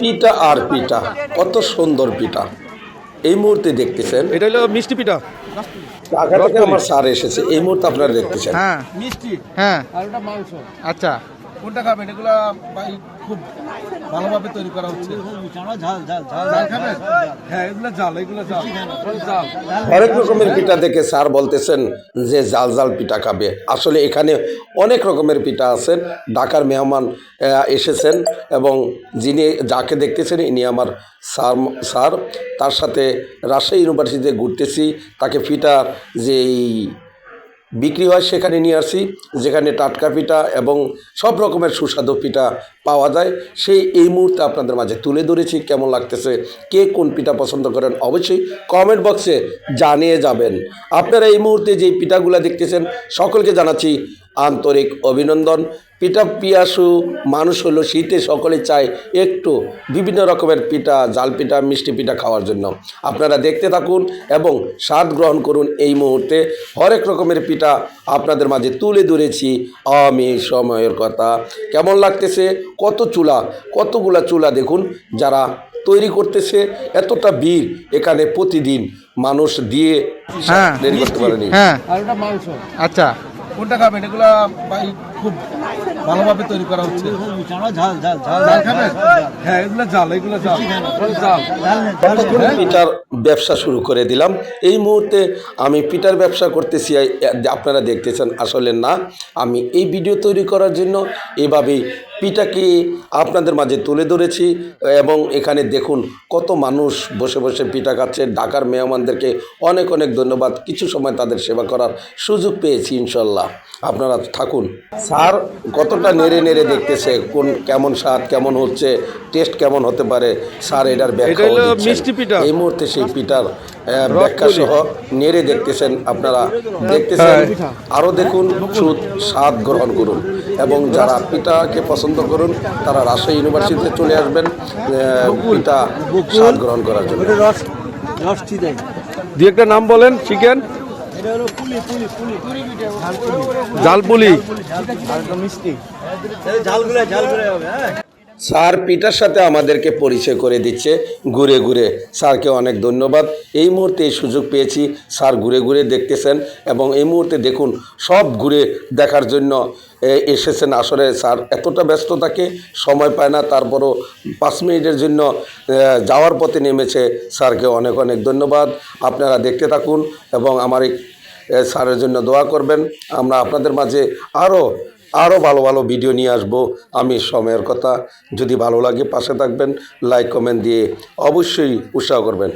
পিঠা আর পিটা কত সুন্দর পিঠা। এই মুহূর্তে দেখতেছেন এটা হলো মিষ্টি পিঠা। ঢাকা থেকে আমার স্যার এসেছে এই মুহূর্তে আপনারা দেখতেছেন। হ্যাঁ। মিষ্টি। হ্যাঁ। আর ওটা মাংস। আচ্ছা। কোনটা খাবেন? এগুলা খুব ভালোভাবে তৈরি করা হচ্ছে। খাবেন? হ্যাঁ এগুলো জাল এগুলো জাল জাল হরেক রকমের পিঠা দেখে স্যার বলতেছেন যে জাল জাল পিঠা খাবে। আসলে এখানে অনেক রকমের পিঠা আছেন ঢাকার মেহমান এসেছেন এবং যিনি যাকে দেখতেছেন ইনি আমার স্যার স্যার। তার সাথে রাজশাহী ইউনিভার্সিটিতে ঘুরতেছি। তাকে পিঠা যেই বিক্রি হয় সেখানে নিয়ে আসি, যেখানে টাটকা পিঠা এবং সব রকমের সুস্বাদু পিঠা পাওয়া যায়। সেই এই মুহূর্তে আপনাদের মাঝে তুলে ধরেছি, কেমন লাগতেছে, কে কোন পিঠা পছন্দ করেন অবশ্যই কমেন্ট বক্সে জানিয়ে যাবেন। আপনারা এই মুহূর্তে যে পিঠাগুলো দেখতেছেন, সকলকে জানাচ্ছি আন্তরিক অভিনন্দন। পিঠা পিয়াসু মানুষ হলো শীতে সকলে চায় একটু বিভিন্ন রকমের পিঠা জাল পিঠা মিষ্টি পিঠা খাওয়ার জন্য। আপনারা দেখতে থাকুন এবং স্বাদ গ্রহণ করুন এই মুহূর্তে। হরেক রকমের পিঠা আপনাদের মাঝে তুলে ধরেছি। আমি সময়ের কথা। কেমন লাগতেছে? কত চুলা? কতগুলা চুলা দেখুন যারা তৈরি করতেছে। এতটা ভিড় এখানে প্রতিদিন। মানুষ দিয়ে হ্যাঁ। করতে পারেনি। হ্যাঁ। আচ্ছা। কোনটা খাবেন? এগুলা খুব ভালোভাবে তৈরি করা হচ্ছে। হ্যাঁ এগুলো জাল এগুলো জাল। জাল পিঠার ব্যবসা শুরু করে দিলাম। এই মুহূর্তে আমি পিঠার ব্যবসা করতেছি আপনারা দেখতেছেন আসলে না। আমি এই ভিডিও তৈরি করার জন্য এভাবেই পিঠাকে আপনাদের মাঝে তুলে ধরেছি এবং এখানে দেখুন কত মানুষ বসে বসে পিঠা খাচ্ছে। ঢাকার মেহমানদেরকে অনেক অনেক ধন্যবাদ। কিছু সময় তাদের সেবা করার সুযোগ পেয়েছি ইনশাল্লাহ। আপনারা থাকুন। স্যার কতটা নেড়ে নেড়ে দেখতেছে কোন কেমন স্বাদ কেমন হচ্ছে টেস্ট কেমন হতে পারে স্যার এটার ব্যাখ্যা। এই মুহূর্তে সেই পিঠার ব্যাখ্যা সহ নেড়ে দেখতেছেন আপনারা। দেখতেছেন আরও দেখুন সুদ স্বাদ গ্রহণ করুন। এবং যারা পিঠাকে পছন্দ করুন তারা রাজশাহী ইউনিভার্সিটিতে চলে আসবেন পিঠা স্বাদ গ্রহণ করার জন্য। দুই একটা নাম বলেন চিকেন জালপুলি স্যার পিঠার সাথে আমাদেরকে পরিচয় করে দিচ্ছে। ঘুরে ঘুরে স্যারকে অনেক ধন্যবাদ। এই মুহূর্তে এই সুযোগ পেয়েছি। স্যার ঘুরে ঘুরে দেখতেছেন এবং এই মুহূর্তে দেখুন, সব ঘুরে দেখার জন্য এসেছেন। আসলে স্যার এতটা ব্যস্ত থাকে সময় পায় না। তারপরও পাঁচ মিনিটের জন্য যাওয়ার পথে নেমেছে। স্যারকে অনেক অনেক ধন্যবাদ। আপনারা দেখতে থাকুন এবং আমার এই স্যারের জন্য দোয়া করবেন। আমরা আপনাদের মাঝে আরও আরও ভালো ভালো ভিডিও নিয়ে আসব। আমি সময়ের কথা। যদি ভালো লাগে পাশে থাকবেন লাইক কমেন্ট দিয়ে অবশ্যই উৎসাহ করবেন।